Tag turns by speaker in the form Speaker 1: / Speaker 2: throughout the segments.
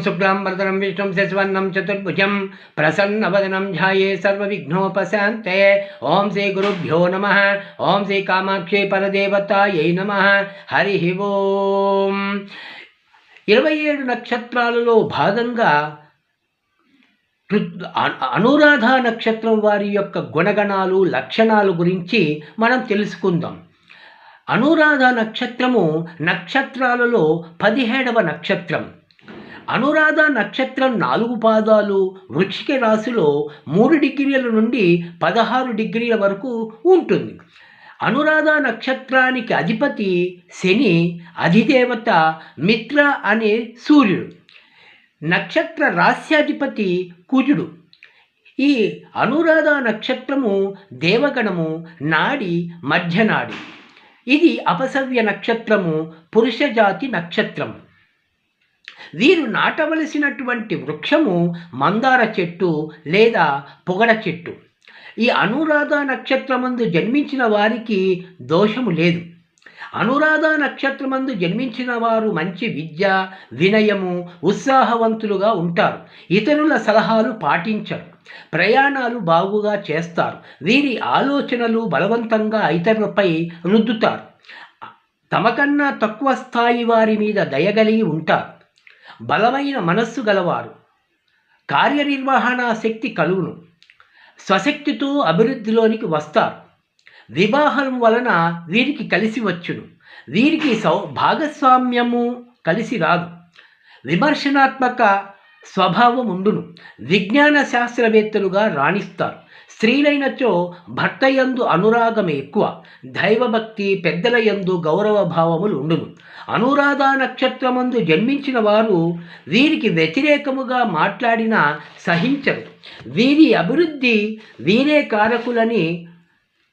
Speaker 1: శుక్లాం వరదనం విష్ణుం శశివర్ణం చతుర్భుజం ప్రసన్నవదనం ధ్యాయే సర్వవిఘ్నోపశాంతే ఓం శ్రీ గురుభ్యో నమ ఓం శ్రీ కామాక్షి పరదేవతాయై నమ హరి ఓం ఇరవై ఏడు నక్షత్రాలలో భాగంగా అనురాధ నక్షత్రం వారి యొక్క గుణగణాలు లక్షణాలు గురించి మనం తెలుసుకుందాం. అనురాధ నక్షత్రము నక్షత్రాలలో పదిహేడవ నక్షత్రం. అనురాధ నక్షత్రం నాలుగు పాదాలు వృక్షిక రాశిలో మూడు డిగ్రీల నుండి పదహారు డిగ్రీల వరకు ఉంటుంది. అనురాధ నక్షత్రానికి అధిపతి శని అధిదేవత మిత్ర అనే సూర్యుడు. నక్షత్ర రాస్యాధిపతి కుజుడు. ఈ అనురాధ నక్షత్రము దేవగణము నాడి మధ్యనాడి. ఇది అపసవ్య నక్షత్రము పురుష జాతి నక్షత్రం వీరు నాటవలసినటువంటి వృక్షము మందార చెట్టు లేదా పొగడ చెట్టు. ఈ అనురాధ నక్షత్రమందు జన్మించిన వారికి దోషము లేదు. అనురాధ నక్షత్రమందు జన్మించిన వారు మంచి విద్య వినయము ఉత్సాహవంతులుగా ఉంటారు. ఇతరుల సలహాలు పాటించరు. ప్రయాణాలు బాగుగా చేస్తారు. వీరి ఆలోచనలు బలవంతంగా ఇతరులపై రుద్దుతారు. తమకన్నా తక్కువ స్థాయి వారి మీద దయగలిగి ఉంటారు. బలమైన మనస్సు గలవారు. కార్యనిర్వహణ శక్తి కలుగును. స్వశక్తితో అభివృద్ధిలోనికి వస్తారు. వివాహం వలన వీరికి కలిసి వచ్చును. వీరికి సౌ భాగస్వామ్యము కలిసి రాదు. విమర్శనాత్మక స్వభావం ఉండును విజ్ఞాన శాస్త్రవేత్తలుగా రాణిస్తారు. స్త్రీలైనచో భర్త యందు అనురాగం ఎక్కువ. దైవభక్తి పెద్దల యందు గౌరవ భావములు ఉండును అనురాధ నక్షత్రమందు జన్మించిన వారు వీరికి వ్యతిరేకముగా మాట్లాడిన సహించరు. వీరి అభివృద్ధి వీరే కారకులని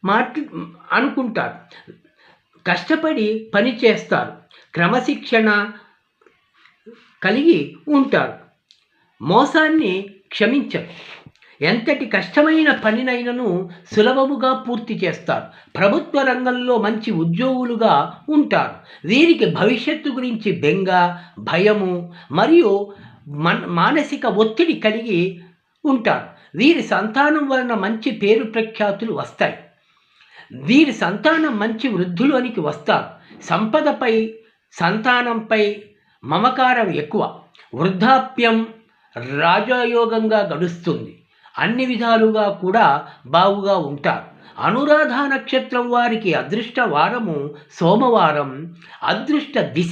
Speaker 1: మాట్ అనుకుంటారు. కష్టపడి పని చేస్తారు క్రమశిక్షణ కలిగి ఉంటారు. మోసాన్ని క్షమించరు ఎంతటి కష్టమైన పనినైనను సులభముగా పూర్తి చేస్తారు. ప్రభుత్వ రంగంలో మంచి ఉద్యోగులుగా ఉంటారు. వీరికి భవిష్యత్తు గురించి బెంగ భయము మరియు మన మానసిక ఒత్తిడి కలిగి ఉంటారు. వీరి సంతానం వలన మంచి పేరు ప్రఖ్యాతులు వస్తాయి. వీరి సంతానం మంచి వృద్ధులోనికి వస్తారు. సంపదపై సంతానంపై మమకారం ఎక్కువ. వృద్ధాప్యం రాజయోగంగా గడుస్తుంది. అన్ని విధాలుగా కూడా బాగుగా ఉంటారు. అనురాధ నక్షత్రం వారికి అదృష్ట వారము సోమవారం. అదృష్ట దిశ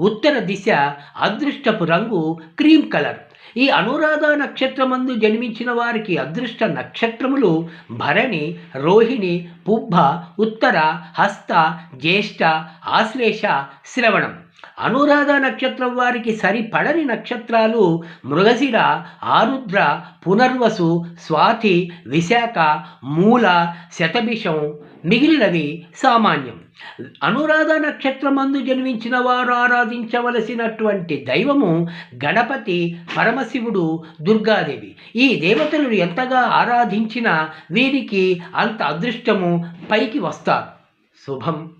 Speaker 1: ఉత్తర దిశ అదృష్టపు రంగు క్రీమ్ కలర్. ఈ అనురాధ నక్షత్రమందు జన్మించిన వారికి అదృష్ట నక్షత్రములు భరణి రోహిణి పుబ్బ ఉత్తర హస్త జ్యేష్ఠ ఆశ్లేష శ్రవణం. అనురాధ నక్షత్రం వారికి సరిపడని నక్షత్రాలు మృగశిర ఆరుద్ర పునర్వసు స్వాతి విశాఖ మూల శతభిషం మిగిలినవి సామాన్యం. అనురాధ నక్షత్రమందు జన్మించిన వారు ఆరాధించవలసినటువంటి దైవము గణపతి పరమశివుడు దుర్గాదేవి. ఈ దేవతలను ఎంతగా ఆరాధించినా వీరికి అంత అదృష్టము పైకి వస్తారు శుభం.